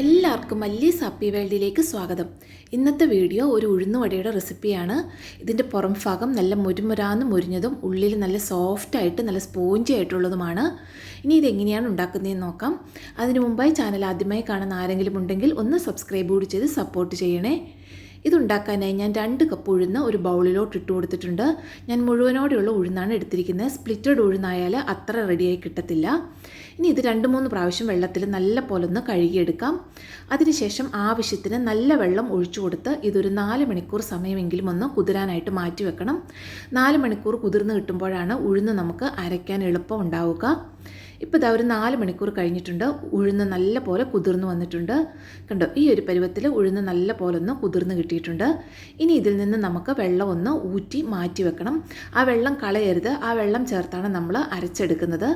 എല്ലാവർക്കും മല്ലീസ് സപ്പി വേൾഡിലേക്ക് സ്വാഗതം. ഇന്നത്തെ വീഡിയോ ഒരു ഉഴുന്നുവടയുടെ റെസിപ്പിയാണ്. ഇതിന്റെ പുറം ഭാഗം നല്ല മുരുമുരാന്ന് മുരിഞ്ഞതും ഉള്ളിൽ നല്ല സോഫ്റ്റായിട്ട് നല്ല സ്പോഞ്ചി ആയിട്ടുള്ളതുമാണ്. ഇനി ഇതെങ്ങനെയാണ് ഉണ്ടാക്കുന്നതെന്ന് നോക്കാം. അതിനു മുമ്പായി ചാനൽ ആദ്യമായി കാണുന്ന ആരെങ്കിലും ഉണ്ടെങ്കിൽ ഒന്ന് സബ്സ്ക്രൈബ് കൂടി ചെയ്ത് സപ്പോർട്ട് ചെയ്യണേ. ഇതുണ്ടാക്കാനായി ഞാൻ രണ്ട് കപ്പ് ഉഴുന്ന് ഒരു ബൗളിലോട്ട് ഇട്ട് കൊടുത്തിട്ടുണ്ട്. ഞാൻ മുഴുവനോടെയുള്ള ഉഴുന്നാണ് എടുത്തിരിക്കുന്നത്. സ്പ്ലിറ്റഡ് ഉഴുന്നായാൽ അത്ര റെഡിയായി കിട്ടത്തില്ല. ഇനി ഇത് രണ്ട് മൂന്ന് പ്രാവശ്യം വെള്ളത്തിൽ നല്ല പോലെ ഒന്ന് കഴുകിയെടുക്കാം. അതിനുശേഷം ആവശ്യത്തിന് നല്ല വെള്ളം ഒഴിച്ചു കൊടുത്ത് ഇതൊരു നാല് മണിക്കൂർ സമയമെങ്കിലും ഒന്ന് കുതിരാനായിട്ട് മാറ്റി വെക്കണം. നാല് മണിക്കൂർ കുതിർന്ന് കിട്ടുമ്പോഴാണ് ഉഴുന്ന് നമുക്ക് അരയ്ക്കാൻ എളുപ്പം ഉണ്ടാവുക. ഇപ്പോൾ ഇതാ ഒരു നാല് മണിക്കൂർ കഴിഞ്ഞിട്ടുണ്ട്. ഉഴുന്ന് നല്ല പോലെ കുതിർന്ന് വന്നിട്ടുണ്ട്. കണ്ടോ ഈ ഒരു പരുവത്തിൽ ഉഴുന്ന് നല്ല പോലെ ഒന്ന് കുതിർന്ന് കിട്ടിയിട്ടുണ്ട്. ഇനി ഇതിൽ നിന്ന് നമുക്ക് വെള്ളം ഒന്ന് ഊറ്റി മാറ്റി വെക്കണം. ആ വെള്ളം കളയരുത്. ആ വെള്ളം ചേർത്താണ് നമ്മൾ അരച്ചെടുക്കുന്നത്.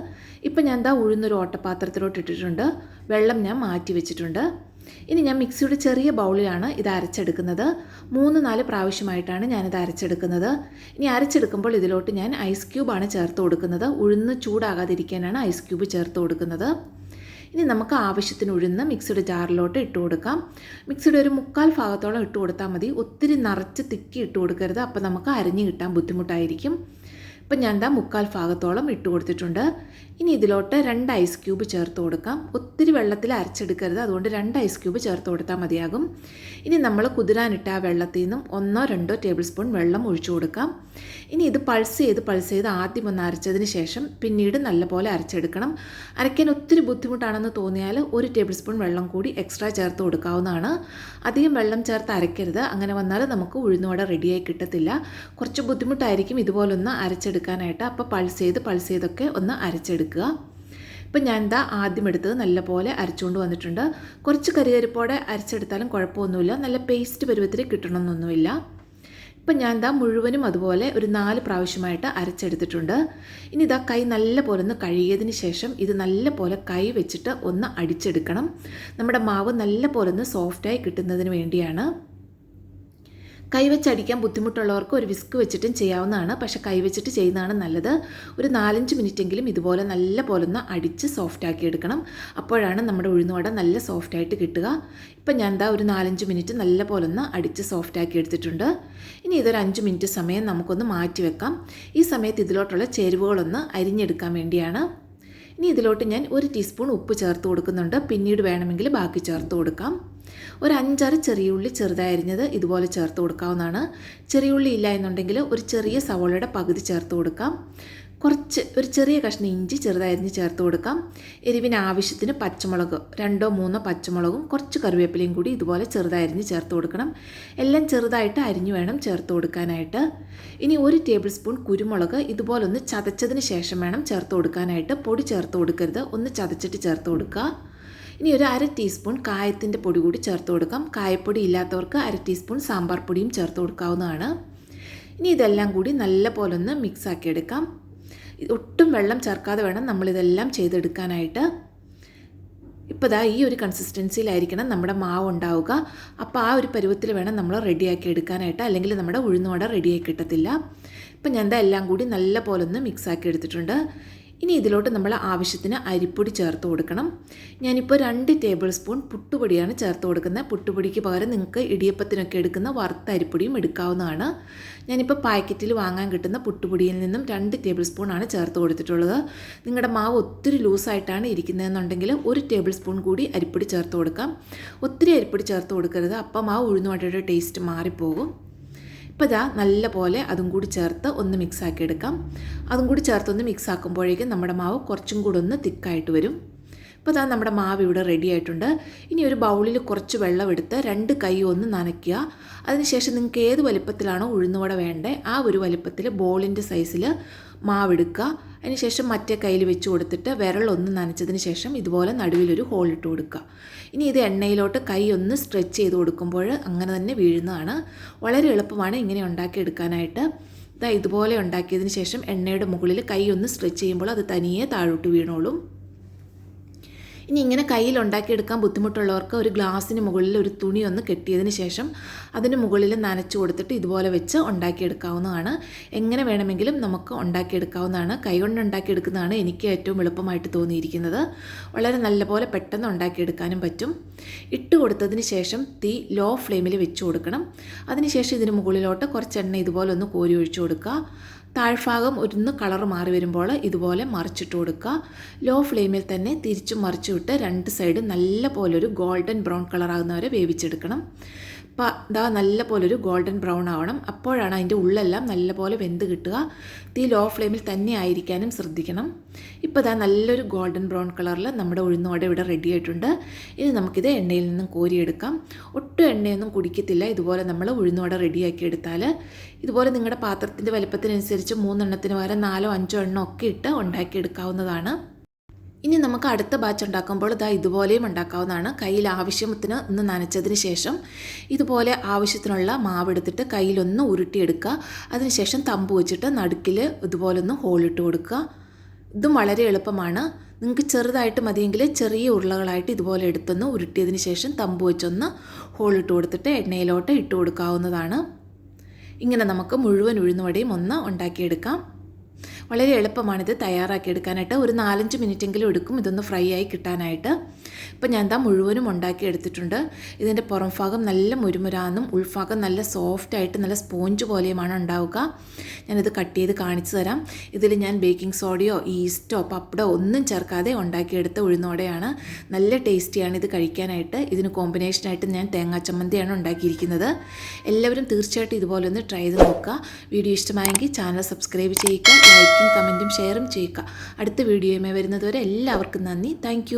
ഇപ്പം ഞാൻ എന്താ ഉഴുന്നൊരു ഓട്ടപാത്രത്തിലോട്ട് ഇട്ടിട്ടുണ്ട്. വെള്ളം ഞാൻ മാറ്റി വെച്ചിട്ടുണ്ട്. ഇനി ഞാൻ മിക്സിയുടെ ചെറിയ ബൗളിലാണ് ഇത് അരച്ചെടുക്കുന്നത്. മൂന്ന് നാല് പ്രാവശ്യമായിട്ടാണ് ഞാനിത് അരച്ചെടുക്കുന്നത്. ഇനി അരച്ചെടുക്കുമ്പോൾ ഇതിലോട്ട് ഞാൻ ഐസ് ക്യൂബാണ് ചേർത്ത് കൊടുക്കുന്നത്. ഉഴുന്ന് ചൂടാകാതിരിക്കാനാണ് ഐസ് ക്യൂബ് ചേർത്ത് കൊടുക്കുന്നത്. ഇനി നമുക്ക് ആവശ്യത്തിന് ഉഴുന്ന് മിക്സിയുടെ ജാറിലോട്ട് ഇട്ട് കൊടുക്കാം. മിക്സിയുടെ ഒരു മുക്കാൽ ഭാഗത്തോളം ഇട്ട് കൊടുത്താൽ മതി. ഒത്തിരി നിറച്ച് തിക്കി ഇട്ട് കൊടുക്കരുത്. അപ്പോൾ നമുക്ക് അരിഞ്ഞ് കിട്ടാൻ ബുദ്ധിമുട്ടായിരിക്കും. ഇപ്പം ഞാൻ എന്താ മുക്കാൽ ഭാഗത്തോളം ഇട്ട് കൊടുത്തിട്ടുണ്ട്. ഇനി ഇതിലോട്ട് രണ്ട് ഐസ് ക്യൂബ് ചേർത്ത് കൊടുക്കാം. ഒത്തിരി വെള്ളത്തിൽ അരച്ചെടുക്കരുത്. അതുകൊണ്ട് രണ്ട് ഐസ് ക്യൂബ് ചേർത്ത് കൊടുത്താൽ മതിയാകും. ഇനി നമ്മൾ കുതിരാനിട്ട ആ വെള്ളത്തിൽ നിന്നും ഒന്നോ രണ്ടോ ടേബിൾ സ്പൂൺ വെള്ളം ഒഴിച്ചു കൊടുക്കാം. ഇനി ഇത് പൾസ് ചെയ്ത് പൾസ് ചെയ്ത് ആദ്യം ഒന്ന് അരച്ചതിന് ശേഷം പിന്നീട് നല്ലപോലെ അരച്ചെടുക്കണം. അരയ്ക്കാൻ ഒത്തിരി ബുദ്ധിമുട്ടാണെന്ന് തോന്നിയാൽ ഒരു ടേബിൾ സ്പൂൺ വെള്ളം കൂടി എക്സ്ട്രാ ചേർത്ത് കൊടുക്കാവുന്നതാണ്. അധികം വെള്ളം ചേർത്ത് അരയ്ക്കരുത്. അങ്ങനെ വന്നാൽ നമുക്ക് ഉഴുന്നുവട റെഡിയായി കിട്ടത്തില്ല. കുറച്ച് ബുദ്ധിമുട്ടായിരിക്കും ഇതുപോലൊന്ന് അരച്ചെടുക്കാനായിട്ട് അപ്പോൾ പൾസ് ചെയ്ത് പൾസ് ചെയ്തൊക്കെ ഒന്ന് അരച്ചെടുക്കുക. ഇപ്പം ഞാൻ എന്താ ആദ്യം എടുത്തത് നല്ലപോലെ അരച്ചുകൊണ്ട് വന്നിട്ടുണ്ട്. കുറച്ച് കരികരിപ്പോടെ അരച്ചെടുത്താലും കുഴപ്പമൊന്നുമില്ല. നല്ല പേസ്റ്റ് പരുവത്തിൽ കിട്ടണമെന്നൊന്നുമില്ല. ഇപ്പം ഞാൻ എന്താ മുഴുവനും അതുപോലെ ഒരു നാല് പ്രാവശ്യമായിട്ട് അരച്ചെടുത്തിട്ടുണ്ട്. ഇനി ഇതാ കൈ നല്ല പോലെ ഒന്ന് കഴുകിയതിന് ശേഷം ഇത് നല്ല പോലെ കൈ വെച്ചിട്ട് ഒന്ന് അടിച്ചെടുക്കണം. നമ്മുടെ മാവ് നല്ല പോലെ ഒന്ന് സോഫ്റ്റായി കിട്ടുന്നതിന് വേണ്ടിയാണ്. കൈവച്ചടിക്കാൻ ബുദ്ധിമുട്ടുള്ളവർക്ക് ഒരു വിസ്ക് വെച്ചിട്ടും ചെയ്യാവുന്നതാണ്. പക്ഷെ കൈവച്ചിട്ട് ചെയ്യുന്നതാണ് നല്ലത്. ഒരു നാലഞ്ച് മിനിറ്റെങ്കിലും ഇതുപോലെ നല്ല പോലെ ഒന്ന് അടിച്ച് സോഫ്റ്റ് ആക്കി എടുക്കണം. അപ്പോഴാണ് നമ്മുടെ ഉഴുന്നുവട നല്ല സോഫ്റ്റ് ആയിട്ട് കിട്ടുക. ഇപ്പം ഞാൻ എന്താ ഒരു നാലഞ്ച് മിനിറ്റ് നല്ല പോലെ ഒന്ന് അടിച്ച് സോഫ്റ്റ് ആക്കി എടുത്തിട്ടുണ്ട്. ഇനി ഇതൊരു അഞ്ച് മിനിറ്റ് സമയം നമുക്കൊന്ന് മാറ്റി വെക്കാം. ഈ സമയത്ത് ഇതിലോട്ടുള്ള ചേരുവകളൊന്ന് അരിഞ്ഞെടുക്കാൻ വേണ്ടിയാണ്. ഇനി ഇതിലോട്ട് ഞാൻ ഒരു ടീസ്പൂൺ ഉപ്പ് ചേർത്ത് കൊടുക്കുന്നുണ്ട്. പിന്നീട് വേണമെങ്കിൽ ബാക്കി ചേർത്ത് കൊടുക്കാം. ഒരു അഞ്ചാറ് ചെറിയ ഉള്ളി ചെറുതായി അരിഞ്ഞത് ഇതുപോലെ ചേർത്ത് കൊടുക്കാവുന്നതാണ്. ചെറിയ ഉള്ളി ഇല്ല എന്നുണ്ടെങ്കിൽ ഒരു ചെറിയ സവോളയുടെ പകുതി ചേർത്ത് കൊടുക്കാം. കുറച്ച് ഒരു ചെറിയ കഷ്ണം ഇഞ്ചി ചെറുതായിരുന്നു ചേർത്ത് കൊടുക്കാം. എരിവിന് ആവശ്യത്തിന് പച്ചമുളക് രണ്ടോ മൂന്നോ പച്ചമുളകും കുറച്ച് കറിവേപ്പിലയും കൂടി ഇതുപോലെ ചെറുതായിരുന്നു ചേർത്ത് കൊടുക്കണം. എല്ലാം ചെറുതായിട്ട് അരിഞ്ഞു വേണം ചേർത്ത് കൊടുക്കാനായിട്ട്. ഇനി ഒരു ടേബിൾ സ്പൂൺ കുരുമുളക് ഇതുപോലെ ഒന്ന് ചതച്ചതിന് ശേഷം വേണം ചേർത്ത് കൊടുക്കാനായിട്ട്. പൊടി ചേർത്ത് കൊടുക്കരുത് ഒന്ന് ചതച്ചിട്ട് ചേർത്ത് കൊടുക്കുക. ഇനി ഒരു അര ടീസ്പൂൺ കായത്തിന്റെ പൊടി കൂടി ചേർത്ത് കൊടുക്കാം. കായപ്പൊടി ഇല്ലാത്തവർക്ക് അര ടീസ്പൂൺ സാമ്പാർ പൊടിയും ചേർത്ത് കൊടുക്കാവുന്നതാണ്. ഇനി ഇതെല്ലാം കൂടി നല്ല പോലെ ഒന്ന് മിക്സാക്കി എടുക്കാം. ഒട്ടും വെള്ളം ചേർക്കാതെ വേണം നമ്മളിതെല്ലാം ചെയ്തെടുക്കാനായിട്ട്. ഇപ്പോൾ ദാ ഈ ഒരു കൺസിസ്റ്റൻസിയിലായിരിക്കണം നമ്മുടെ മാവ് ഉണ്ടാവുക. അപ്പോൾ ആ ഒരു പരുവത്തിൽ വേണം നമ്മൾ റെഡിയാക്കി എടുക്കാനായിട്ട്. അല്ലെങ്കിൽ നമ്മുടെ ഉഴുന്നുവട റെഡിയായി കിട്ടത്തില്ല. ഇപ്പം ഞാൻ എന്താ എല്ലാം കൂടി നല്ല പോലെ ഒന്ന് മിക്സാക്കി എടുത്തിട്ടുണ്ട്. ഇനി ഇതിലോട്ട് നമ്മൾ ആവശ്യത്തിന് അരിപ്പൊടി ചേർത്ത് കൊടുക്കണം. ഞാനിപ്പോൾ രണ്ട് ടേബിൾ സ്പൂൺ പുട്ടുപൊടിയാണ് ചേർത്ത് കൊടുക്കുന്നത്. പുട്ടുപൊടിക്ക് പകരം നിങ്ങൾക്ക് ഇടിയപ്പത്തിനൊക്കെ എടുക്കുന്ന വറുത്ത അരിപ്പൊടിയും എടുക്കാവുന്നതാണ്. ഞാനിപ്പോൾ പാക്കറ്റിൽ വാങ്ങാൻ കിട്ടുന്ന പുട്ടുപൊടിയിൽ നിന്നും രണ്ട് ടേബിൾ സ്പൂണാണ് ചേർത്ത് കൊടുത്തിട്ടുള്ളത്. നിങ്ങളുടെ മാവ് ഒത്തിരി ലൂസായിട്ടാണ് ഇരിക്കുന്നതെന്നുണ്ടെങ്കിൽ ഒരു ടേബിൾ സ്പൂൺ കൂടി അരിപ്പൊടി ചേർത്ത് കൊടുക്കാം. ഒത്തിരി അരിപ്പൊടി ചേർത്ത് കൊടുക്കരുത്. അപ്പം മാവ് ഉഴുന്നുവടയുടെ ടേസ്റ്റ് മാറിപ്പോകും. ഇപ്പോൾ ഇതാ നല്ല പോലെ അതും കൂടി ചേർത്ത് ഒന്ന് മിക്സാക്കി എടുക്കാം. അതും കൂടി ചേർത്ത് ഒന്ന് മിക്സ് ആക്കുമ്പോഴേക്കും നമ്മുടെ മാവ് കുറച്ചും കൂടി ഒന്ന് തിക്കായിട്ട് വരും. ഇപ്പോൾ ഇതാ നമ്മുടെ മാവ് ഇവിടെ റെഡി ആയിട്ടുണ്ട്. ഇനി ഒരു ബൗളിൽ കുറച്ച് വെള്ളം എടുത്ത് രണ്ട് കൈ ഒന്ന് നനയ്ക്കുക. അതിനുശേഷം നിങ്ങൾക്ക് ഏത് വലിപ്പത്തിലാണോ ഉഴുന്നുവട വേണ്ടത് ആ ഒരു വലിപ്പത്തിൽ ബോളിന്റെ സൈസിൽ മാവെടുക്കുക അതിനുശേഷം മറ്റേ കയ്യിൽ വെച്ച് കൊടുത്തിട്ട് വിരലൊന്ന് നനച്ചതിന് ശേഷം ഇതുപോലെ നടുവിലൊരു ഹോൾ ഇട്ട് കൊടുക്കുക. ഇനി ഇത് എണ്ണയിലോട്ട് കൈ ഒന്ന് സ്ട്രെച്ച് ചെയ്ത് കൊടുക്കുമ്പോൾ അങ്ങനെ തന്നെ വീഴുന്നതാണ്. വളരെ എളുപ്പമാണ് ഇങ്ങനെ ഉണ്ടാക്കിയെടുക്കാനായിട്ട് ഇതാ ഇതുപോലെ ഉണ്ടാക്കിയതിന് ശേഷം എണ്ണയുടെ മുകളിൽ കൈ ഒന്ന് സ്ട്രെച്ച് ചെയ്യുമ്പോൾ അത് തനിയെ താഴോട്ട് വീണോളും. ഇനി ഇങ്ങനെ കയ്യിൽ ഉണ്ടാക്കിയെടുക്കാൻ ബുദ്ധിമുട്ടുള്ളവർക്ക് ഒരു ഗ്ലാസ്സിന് മുകളിൽ ഒരു തുണി ഒന്ന് കെട്ടിയതിന് ശേഷം അതിന് മുകളിൽ നനച്ചു കൊടുത്തിട്ട് ഇതുപോലെ വെച്ച് ഉണ്ടാക്കിയെടുക്കാവുന്നതാണ്. എങ്ങനെ വേണമെങ്കിലും നമുക്ക് ഉണ്ടാക്കിയെടുക്കാവുന്നതാണ്. കൈകൊണ്ട് ഉണ്ടാക്കിയെടുക്കുന്നതാണ് എനിക്ക് ഏറ്റവും എളുപ്പമായിട്ട് തോന്നിയിരിക്കുന്നത്. വളരെ നല്ലപോലെ പെട്ടെന്ന് ഉണ്ടാക്കിയെടുക്കാനും പറ്റും. ഇട്ട് കൊടുത്തതിന് ശേഷം തീ ലോ ഫ്ലെയിമിൽ വെച്ച് കൊടുക്കണം. അതിനുശേഷം ഇതിന് മുകളിലോട്ട് കുറച്ച് എണ്ണ ഇതുപോലെ ഒന്ന് കോരി ഒഴിച്ചു കൊടുക്കുക. താഴ്ഭാഗം ഒന്ന് കളർ മാറി വരുമ്പോൾ ഇതുപോലെ മറിച്ചിട്ട് കൊടുക്കുക. ലോ ഫ്ലെയിമിൽ തന്നെ തിരിച്ചും മറിച്ചു വിട്ട് രണ്ട് സൈഡ് നല്ല പോലെ ഒരു ഗോൾഡൻ ബ്രൗൺ കളറാകുന്നവരെ വേവിച്ചെടുക്കണം. അപ്പം ഇതാ നല്ല പോലെ ഒരു ഗോൾഡൻ ബ്രൗൺ ആവണം. അപ്പോഴാണ് അതിന്റെ ഉള്ളെല്ലാം നല്ല പോലെ വെന്ത് കിട്ടുക. തീ ലോ ഫ്ലെയിമിൽ തന്നെ ആയിരിക്കാനും ശ്രദ്ധിക്കണം. ഇപ്പോൾ ഇതാ നല്ലൊരു ഗോൾഡൻ ബ്രൗൺ കളറിൽ നമ്മുടെ ഉഴുന്നോടെ ഇവിടെ റെഡി ആയിട്ടുണ്ട്. ഇത് നമുക്കിത് എണ്ണയിൽ നിന്നും കോരിയെടുക്കാം. ഒട്ടും എണ്ണയൊന്നും കുടിക്കത്തില്ല. ഇതുപോലെ നമ്മൾ ഉഴുന്നോടെ റെഡിയാക്കി എടുത്താൽ ഇതുപോലെ നിങ്ങളുടെ പാത്രത്തിന്റെ വലുപ്പത്തിനനുസരിച്ച് മൂന്നെണ്ണത്തിന് പകരം നാലോ അഞ്ചോ എണ്ണോ ഒക്കെ ഇട്ട് ഉണ്ടാക്കിയെടുക്കാവുന്നതാണ് ഇനി നമുക്ക് അടുത്ത ബാച്ച് ഉണ്ടാക്കുമ്പോൾ ഇതാ ഇതുപോലെയും ഉണ്ടാക്കാവുന്നതാണ്. കയ്യിൽ ആവശ്യത്തിന് ഒന്ന് നനച്ചതിന് ശേഷം ഇതുപോലെ ആവശ്യത്തിനുള്ള മാവ് എടുത്തിട്ട് കയ്യിലൊന്ന് ഉരുട്ടിയെടുക്കുക. അതിനുശേഷം തമ്പ് വെച്ചിട്ട് നടുക്കിൽ ഇതുപോലെ ഒന്ന് ഹോളിട്ട് കൊടുക്കുക. ഇതും വളരെ എളുപ്പമാണ്. നിങ്ങൾക്ക് ചെറുതായിട്ട് മതിയെങ്കിൽ ചെറിയ ഉരുളകളായിട്ട് ഇതുപോലെ എടുത്തൊന്ന് ഉരുട്ടിയതിന് ശേഷം തമ്പ് വെച്ചൊന്ന് ഹോളിട്ട് കൊടുത്തിട്ട് എണ്ണയിലോട്ട് ഇട്ട് കൊടുക്കാവുന്നതാണ്. ഇങ്ങനെ നമുക്ക് മുഴുവൻ ഉഴുന്നുവടയും ഒന്ന് ഉണ്ടാക്കിയെടുക്കാം. വളരെ എളുപ്പമാണിത് തയ്യാറാക്കിയെടുക്കാനായിട്ട് ഒരു നാലഞ്ച് മിനിറ്റെങ്കിലും എടുക്കും. ഇതൊന്ന് ഫ്രൈ ആയി കിട്ടാനായിട്ട്. ഇപ്പം ഞാൻ എന്താ മുഴുവനും ഉണ്ടാക്കി എടുത്തിട്ടുണ്ട്. ഇതിന്റെ പുറം ഭാഗം നല്ല മുരുമുരാന്നും ഉൾഭാഗം നല്ല സോഫ്റ്റ് ആയിട്ട് നല്ല സ്പോഞ്ച് പോലെയുമാണ് ഉണ്ടാവുക. ഞാനിത് കട്ട് ചെയ്ത് കാണിച്ചു തരാം. ഇതിൽ ഞാൻ ബേക്കിംഗ് സോഡയോ ഈസ്റ്റോ പപ്പടോ ഒന്നും ചേർക്കാതെ ഉണ്ടാക്കിയെടുത്ത ഉഴുന്നോടെയാണ്. നല്ല ടേസ്റ്റിയാണ് ഇത് കഴിക്കാനായിട്ട്. ഇതിന് കോമ്പിനേഷനായിട്ട് ഞാൻ തേങ്ങാ ചമ്മന്തിയാണ് ഉണ്ടാക്കിയിരിക്കുന്നത്. എല്ലാവരും തീർച്ചയായിട്ടും ഇതുപോലെ ഒന്ന് ട്രൈ ചെയ്ത് നോക്കുക. വീഡിയോ ഇഷ്ടമായെങ്കിൽ ചാനൽ സബ്സ്ക്രൈബ് ചെയ്യുക ലൈക്കും കമന്റും ഷെയറും ചെയ്യുക. അടുത്ത വീഡിയോയുമായി വരുന്നതുവരെ എല്ലാവർക്കും നന്ദി. താങ്ക്